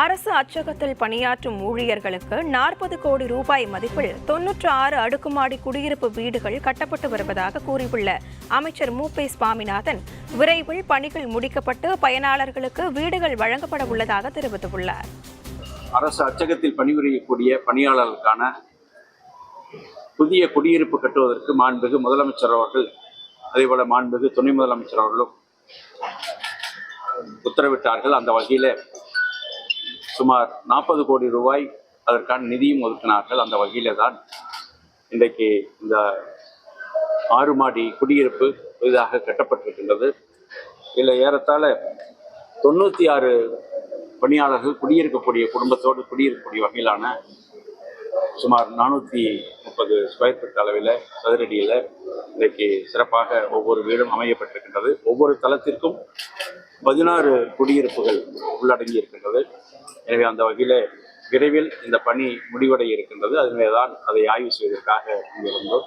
அரசு அச்சகத்தில் பணியாற்றும் ஊழியர்களுக்கு நாற்பது கோடி ரூபாய் மதிப்பில் தொன்னூற்று ஆறு அடுக்குமாடி குடியிருப்பு வீடுகள் கட்டப்பட்டு வருவதாக கூறியுள்ள அமைச்சர் மு. பி. சுவாமிநாதன் விரைவில் பணிகள் முடிக்கப்பட்டு பயனாளர்களுக்கு வீடுகள் வழங்கப்பட உள்ளதாக தெரிவித்துள்ளார். அரசு அச்சகத்தில் பணிபுரியக்கூடிய பணியாளர்களுக்கான புதிய குடியிருப்பு கட்டுவதற்கு மாண்புமிகு முதலமைச்சர் அவர்கள் அதேபோல மாண்புமிகு துணை முதலமைச்சர் அவர்களும் உத்தரவிட்டார்கள். அந்த வகையில் சுமார் நாற்பது கோடி ரூபாய் அதற்கான நிதியும் ஒதுக்கினார்கள். அந்த வகையில தான் இன்றைக்கு இந்த ஆறு மாடி குடியிருப்பு புதிதாக கட்டப்பட்டிருக்கின்றது. இதில் ஏறத்தாழ தொண்ணூற்றி ஆறு பணியாளர்கள் குடியிருக்கக்கூடிய குடும்பத்தோடு குடியிருக்கக்கூடிய வகையிலான சுமார் நானூற்றி முப்பது ஸ்கொயர் ஃபீட் அளவில் சதுரடியில் இன்றைக்கு சிறப்பாக ஒவ்வொரு வீடும் அமையப்பட்டிருக்கின்றது. ஒவ்வொரு தளத்திற்கும் பதினாறு குடியிருப்புகள் உள்ளடங்கி இருக்கின்றது. எனவே அந்த வகையில் விரைவில் இந்த பணி முடிவடைய இருக்கின்றது. அதுவே தான் அதை ஆய்வு செய்வதற்காக இங்கே வந்தோம்.